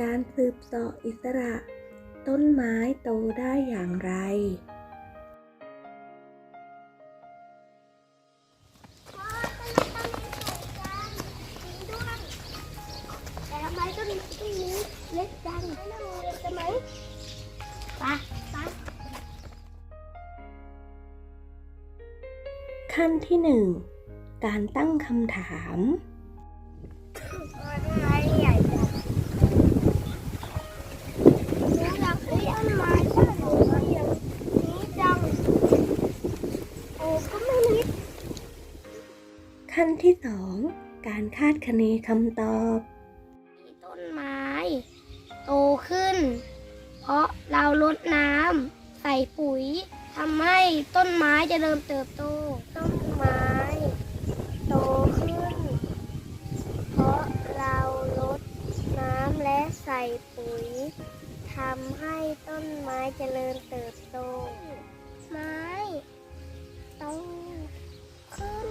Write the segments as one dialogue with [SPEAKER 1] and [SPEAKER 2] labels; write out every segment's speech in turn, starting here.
[SPEAKER 1] การสืบเสาะอิสระ ต้นไม้โตได้อย่างไร
[SPEAKER 2] แต่ทำไมต้นต้นนี้เล็กจังไม่น่าเลยใช่ไหมไปไป
[SPEAKER 1] ขั้นที่หนึ่งการตั้งคำถาม
[SPEAKER 2] ต้นไม้ใหญ่จังหนูอยากเลี้ยงต้นไม้ใช่หนูก็อย่างนี้จังโอ้ก็ไม่นิด
[SPEAKER 1] ขั้นที่สองการคาดคะเนคำตอบ
[SPEAKER 2] ต้นไม้ โตขึ้น เพราะเราลดน้ำใส่ปุ๋ยทำให้ต้นไม้เจะเริ่มเติบโต ต้นไม้ โตขึ้น เพราะเราลดน้ำและใส่ปุ๋ยทำให้ต้นไม้เจริญเติบโต ไม้โตขึ้น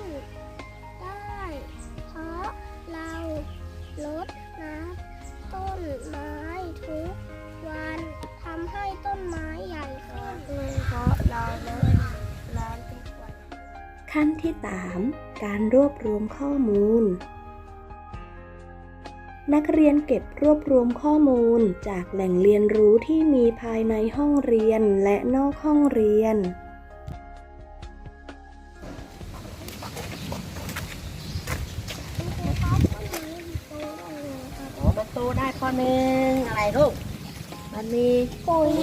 [SPEAKER 2] ขั้นที่
[SPEAKER 1] สามการรวบรวมข้อมูล นักเรียนเก็บรวบรวมข้อมูลจากแหล่งเรียนรู้ที่มีภายในห้องเรียนและนอกห้องเรียน
[SPEAKER 3] โอ้มันโตได้ข้อหนึ่งอะไรลูก มันมี
[SPEAKER 2] ปุ๋ย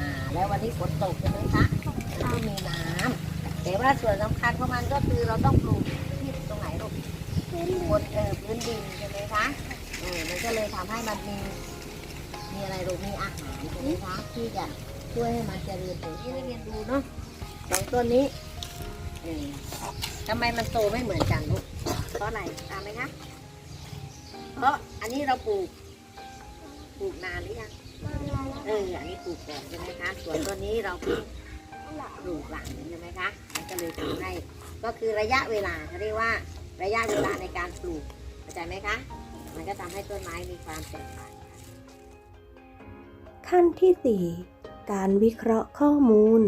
[SPEAKER 3] อ่าแล้ววันนี้ฝนตกใช่ไหมคะมันไม่มีน้ำ แต่ว่าส่วนสำคัญของมันก็คือเราต้องปลูกที่ตรงไหนลูกบนเออพื้นดินใช่ไหมคะเออมันก็เลยทำให้มันมีมีอะไรลูกมีอาหารใช่ไหมคะที่จะช่วยให้มันเจริญเติบโตนี่นักเรียนดูเนาะสองต้นนี้เออทำไมมันโตไม่เหมือนกันลูกเพราะอะไรตามไหมคะเพราะอันนี้เราปลูกปลูกนานหรือยังเอออันนี้ปลูกก่อนใช่ไหมคะส่วนตัวนี้เราปลูก เพิ่งปลูกหลังใช่ไหมคะมันก็เลยทำให้ก็คือระยะเวลาเขาเรียกว่าระยะเวลาในการปลูกเข้าใจไหมคะ มันก็ทำให้ต้นไม้มีความแตกต่าง
[SPEAKER 1] ขั้นที่ 4 การวิเคราะห์ข้อมูล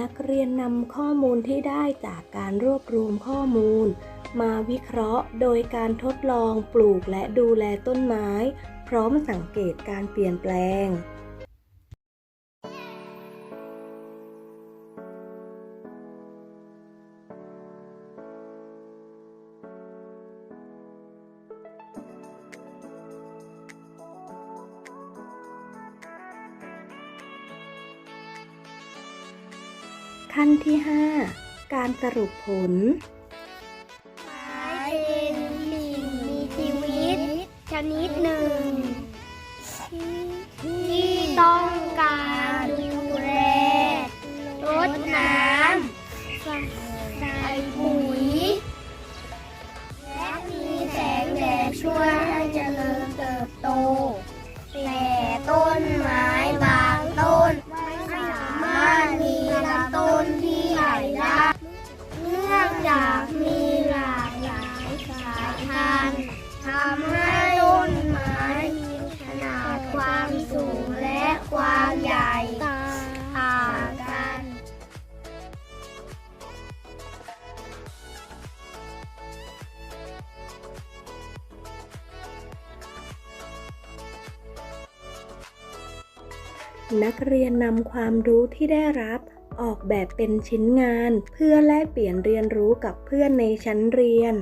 [SPEAKER 1] นักเรียนนำข้อมูลที่ได้จากการรวบรวมข้อมูล มาวิเคราะห์โดยการทดลองปลูกและดูแลต้นไม้ พร้อมสังเกตการเปลี่ยนแปลง ขั้นที่ 5 การสรุปผล
[SPEAKER 2] ไม้เป็นสิ่งมีชีวิต ชนิดหนึ่ง ที่ต้องการดูแลรดน้ำใส่ปุ๋ย และมีแสงแดดช่วยให้เจริญเติบโต
[SPEAKER 1] นักเรียนนำความรู้ที่ได้รับออกแบบเป็นชิ้นงาน เพื่อแลกเปลี่ยนเรียนรู้กับเพื่อนในชั้นเรียน